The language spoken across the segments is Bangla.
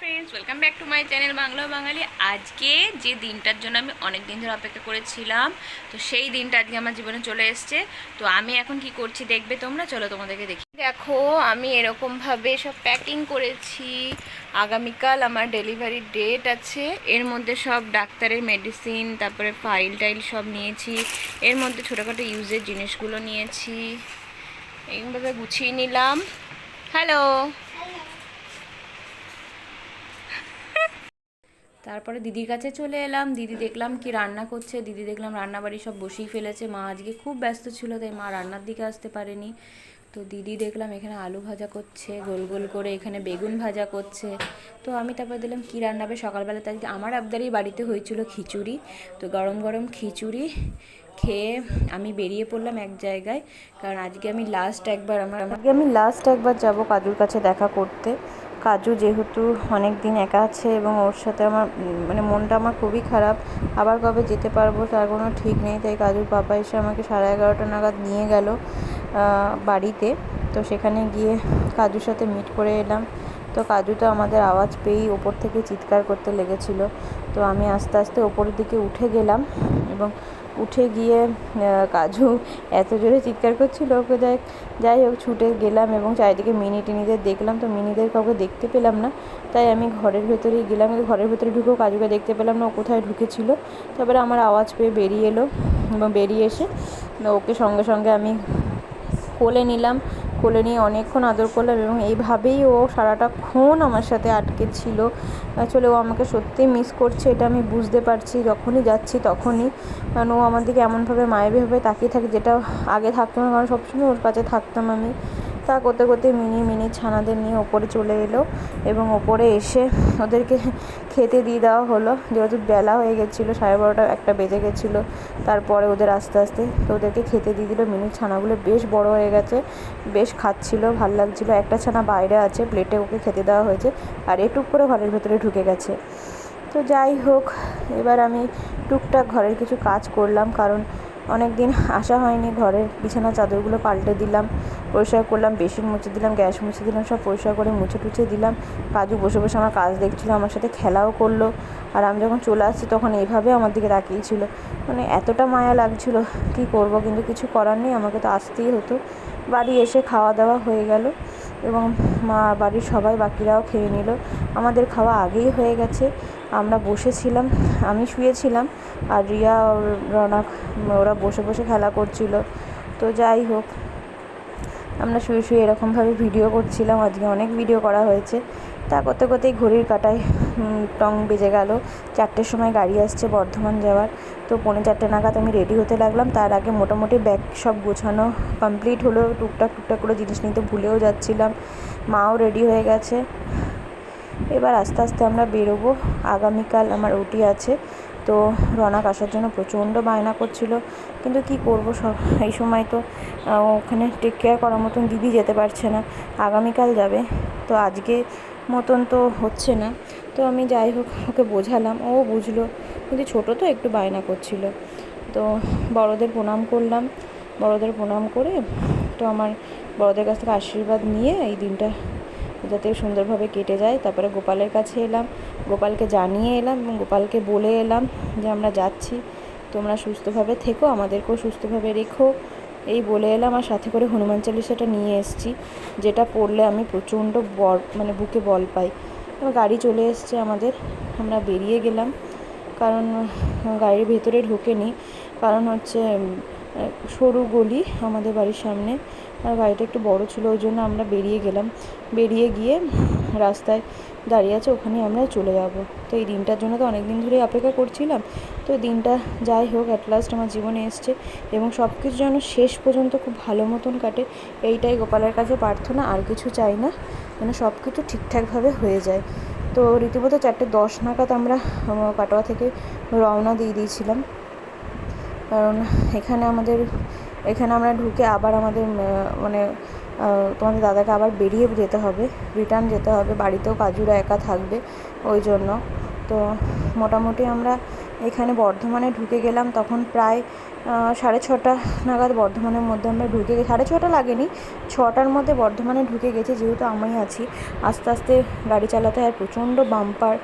Friends welcome back to my channel Bangla Bangali আজকে যে দিনটার জন্য আমি অনেক দিন ধরে অপেক্ষা করেছিলাম, তো সেই দিনটা আজকে আমার জীবনে চলে এসছে। তো আমি এখন কি করছি দেখবে তোমরা? চলো তোমাদেরকে দেখি। দেখো, আমি এরকমভাবে সব প্যাকিং করেছি। আগামীকাল আমার ডেলিভারি ডেট আছে। এর মধ্যে সব ডাক্তারের মেডিসিন তারপরে ফাইল টাইল সব নিয়েছি। এর মধ্যে ছোটোখাটো ইউজের জিনিসগুলো নিয়েছি। এইভাবে গুছিয়ে নিলাম। হ্যালো তারপরে দিদির কাছে চলে এলাম, দিদি দেখলাম কি রান্না করছে, দিদি দেখলাম রান্নাবাড়ি সব বসেই ফেলেছে, মা আজকে খুব ব্যস্ত ছিল তাই মা রান্নার দিকে আসতে পারেনি। তো দিদি দেখলাম এখানে আলু ভাজা করছে, গোল গোল করে এখানে বেগুন ভাজা করছে। তো আমি তারপর দিলাম কী রান্না হবে, সকালবেলা তাই আমার আবদারই বাড়িতে হয়েছিল খিচুড়ি। তো গরম গরম খিচুড়ি খেয়ে আমি বেরিয়ে পড়লাম এক জায়গায়, কারণ আজকে আমি লাস্ট একবার আমার আজকে আমি লাস্ট একবার যাব কাজুর কাছে দেখা করতে। কাজু যেহেতু অনেক দিন একা আছে এবং ওর সাথে আমার মানে মনটা আমার খুবই খারাপ, আবার কবে যেতে পারব তার কোনো ঠিক নেই, তাই কাজুর পাপা এসে আমাকে সাড়ে এগারোটা নাগাদ নিয়ে গেল বাড়িতে। তো সেখানে গিয়ে কাজুর সাথে মিট করে এলাম। তো কাজু তো আমাদের আওয়াজ পেয়েই ওপর থেকে চিৎকার করতে লেগেছিল। তো আমি আস্তে আস্তে ওপরের দিকে উঠে গেলাম এবং উঠে গিয়ে কাজু এত জোরে চিৎকার করছিল ওকে যাই যাই হোক ছুটে গেলাম এবং চারিদিকে মিনি টিনিদের দেখলাম। তো মিনিদের কাউকে দেখতে পেলাম না, তাই আমি ঘরের ভেতরেই গেলাম। ঘরের ভেতরে ঢুকেও কাজুকে দেখতে পেলাম না, ও কোথায় ঢুকেছিল। তারপরে আমার আওয়াজ পেয়ে বেরিয়ে এলো এবং বেরিয়ে এসে ওকে সঙ্গে সঙ্গে আমি কোলে নিলাম। কোলে নিয়ে অনেকক্ষণ আদর করলাম এবং এইভাবেই ও সারাটা ক্ষণ আমার সাথে আটকে ছিল। আসলে ও আমাকে সত্যি মিস করছে, এটা আমি বুঝতে পারছি। যখনই যাচ্ছি তখনই। কারণ ও আমার দিকে এমনভাবে মায়াবীভাবে তাকিয়ে থাকে, যেটা আগে থাকতো না। কারণ সবসময় ওর কাছে থাকতাম আমি। তা করতে করতে মিনি মিনি ছানাদের নিয়ে ওপরে চলে এলো এবং ওপরে এসে ওদেরকে খেতে দিয়ে দেওয়া হলো। যেহেতু বেলা হয়ে গেছিল, সাড়ে বারোটা একটা বেজে গেছিল, তারপরে ওদের আস্তে আস্তে তো ওদেরকে খেতে দিয়ে দিল। মিনি ছানাগুলো বেশ বড় হয়ে গেছে, বেশ খাচ্ছিলো, ভালো লাগছিল। একটা ছানা বাইরে আছে, প্লেটে ওকে খেতে দেওয়া হয়েছে আর এটুক করে ঘরের ভেতরে ঢুকে গেছে। তো যাই হোক, এবার আমি টুকটাক ঘরের কিছু কাজ করলাম, কারণ অনেক দিন আসা হয়নি, ঘরের বিছানা চাদরগুলো পাল্টে দিলাম। পরিষ্কার করলাম, বেসিন মুছে দিলাম, গ্যাস মুছে দিলাম, সব পরিষ্কার করে মুছে টুছে দিলাম। কাজু বসে বসে আমার কাজ দেখছিলো, আমার সাথে খেলাও করল। আর আমি যখন চলে আসছি তখন এইভাবে আমার দিকে তাকিয়েছিল মানে এতটা মায়া লাগছিল, কি করব? কিন্তু কিছু করার নেই, আমাকে তো আসতেই হতো। বাড়ি এসে খাওয়া দাওয়া হয়ে গেল এবং মা, বাড়ির সবাই বাকিরাও খেয়ে নিল। আমাদের খাওয়া আগেই হয়ে গেছে। আমরা বসেছিলাম, আমি শুয়েছিলাম আর রিয়া, রনক, ওরা বসে বসে খেলা করছিল। তো যাই হোক আমরা শুয়ে শুয়ে এরকমভাবে ভিডিও করছিলাম, আজকে অনেক ভিডিও করা হয়েছে। তা করতে করতেই ঘড়ির কাটায় টং বেজে গেল। চারটের সময় গাড়ি আসছে বর্ধমান যাওয়ার। তো পৌনে চারটে নাগাদ আমি রেডি হতে লাগলাম। তার আগে মোটামুটি ব্যাগ সব গোছানো কমপ্লিট হলো। টুকটাক টুকটাক করে জিনিস নিতে ভুলেও যাচ্ছিলাম। মাও রেডি হয়ে গেছে। এবার আস্তে আস্তে আমরা বেরোবো। আগামীকাল আমার ওটি আছে। তো রনাক আসার জন্য প্রচণ্ড বায়না করছিল। কিন্তু কি করব, সব এই সময় তো ওখানে টেক কেয়ার করার মতন দিদি যেতে পারছে না। আগামীকাল যাবে। তো আজকে মতন তো হচ্ছে না। তো আমি যাই হোক, ওকে বোঝালাম। ও বুঝলো, কিন্তু ছোটো তো একটু বায়না করছিল। তো বড়দের প্রণাম করলাম। বড়দের প্রণাম করে তো আমার বড়দের কাছ থেকে আশীর্বাদ নিয়ে এই দিনটা যাতে সুন্দরভাবে কেটে যায়। তারপরে গোপালের কাছে এলাম। গোপালকে জানিয়ে এলাম এবং গোপালকে বলে এলাম যে, আমরা যাচ্ছি। তোমরা সুস্থভাবে থেকো, আমাদেরকেও সুস্থভাবে রেখো। এই বলে এলাম আর সাথে করে হনুমান চালিসাটা নিয়ে এসেছি, যেটা পড়লে আমি প্রচণ্ড বল মানে বুকে বল পাই। গাড়ি চলে এসছে আমাদের। আমরা বেরিয়ে গেলাম। কারণ, গাড়ির ভেতরে ঢোকেনি। কারণ হচ্ছে সরু গলি আমাদের বাড়ির সামনে। আর বাড়িটা একটু বড় ছিল, ওই জন্য আমরা বেরিয়ে গেলাম। বেরিয়ে গিয়ে রাস্তায় দাঁড়িয়ে আছে, ওখানে আমরা চলে যাব। তো এই দিনটার জন্য তো অনেক দিন ধরেই অপেক্ষা করছিলাম। তো দিনটা যাই হোক অ্যাট লাস্ট আমার জীবনে এসছে এবং সব কিছু যেন শেষ পর্যন্ত খুব ভালো মতন কাটে। এইটাই গোপালের কাছে প্রার্থনা, আর কিছু চাই না, যেন সব কিছু ঠিকঠাকভাবে হয়ে যায়। তো রীতিমতো চারটে দশ নাগাদ আমরা কাটোয়া থেকে রওনা দিয়ে দিয়েছিলাম। কারণ এখানে আমাদের, এখানে আমরা ঢুকে আবার আমাদের মানে তোমাদের দাদাকে আবার বেরিয়ে যেতে হবে। রিটার্ন যেতে হবে। বাড়িতেও কাজুরা একা থাকবে, ওই জন্য। তো মোটামুটি আমরা এখানে বর্ধমানে ঢুকে গেলাম, তখন প্রায় সাড়ে ছটা নাগাদ বর্ধমানের মধ্যে আমরা ঢুকে গেছি। সাড়ে ছটা লাগেনি, ছটার মধ্যে বর্ধমানে ঢুকে গেছি যেহেতু আমি আছি। আস্তে আস্তে গাড়ি চালাতে হয় প্রচণ্ড বাম্পার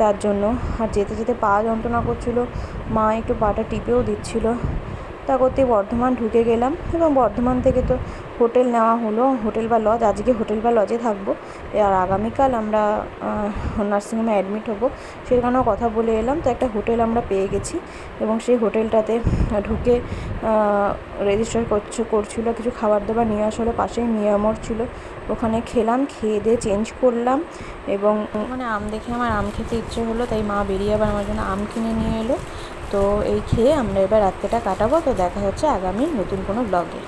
তার জন্য। আর যেতে যেতে পা যন্ত্রণা করছিল, মা একটু পাটা টিপেও দিচ্ছিল। তা করতে বর্ধমান ঢুকে গেলাম এবং বর্ধমান থেকে তো হোটেল নেওয়া হলো, হোটেল বা লজ আজকে হোটেল বা লজে থাকব। আর আগামীকাল আমরা নার্সিংহোমে অ্যাডমিট হব। সেখানেও কথা বলে এলাম, তো একটা হোটেল আমরা পেয়ে গেছি এবং সেই হোটেলটাতে ঢুকে রেজিস্টার করছে, করছিল, কিছু খাবার দাবার নিয়ে আসলে পাশেই মিয়ামর ছিল। ওখানে খেলাম, খেয়ে দিয়ে চেঞ্জ করলাম এবং মানে আম দেখে আমার আম খেতে ইচ্ছে হলো, তাই মা বেরিয়ে আবার আমার জন্য আম কিনে নিয়ে এলো। তো এই খেয়ে আমরা এবার রাত্রেটা কাটাবো, তো দেখা হচ্ছে আগামী নতুন কোনো ব্লগে